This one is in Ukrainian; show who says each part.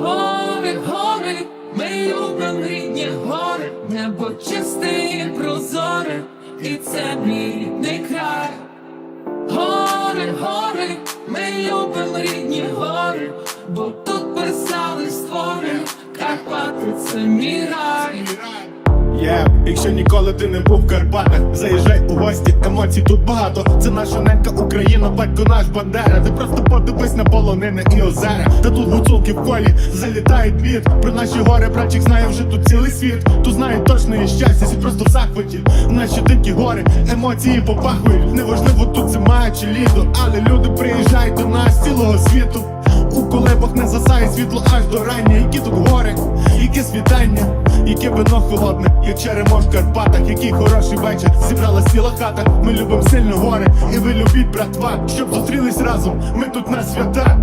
Speaker 1: Гори, гори, ми любим рідні гори, небо чисте і прозоре, і це мій рідний край. Гори, гори, ми любим рідні гори, бо тут писали створи, Карпати це мій рай.
Speaker 2: Є, якщо ніколи ти не був в Карпатах, заїжджай у гості, емоцій тут багато. Це наша ненька Україна, батько наш Бандера. Ти просто подивись на полонини і озера. Та тут гуцулки в колі залітають від Про наші гори, братчик знає вже тут цілий світ. Тут знає точно є щастя, світ просто в захваті. Наші дикі гори, емоції попахують. Неважливо тут зима чи літо, але люди приїжджають до нас цілого світу. У колебах не засає світло аж до рання. Які тут гори, яке світання, яке вино холодне, як черемош в Карпатах, який хороший вечір. Зібралась ціла хата. Ми любимо сильно гори, і ви любіть, братва, щоб зустрілись разом. Ми тут на свята.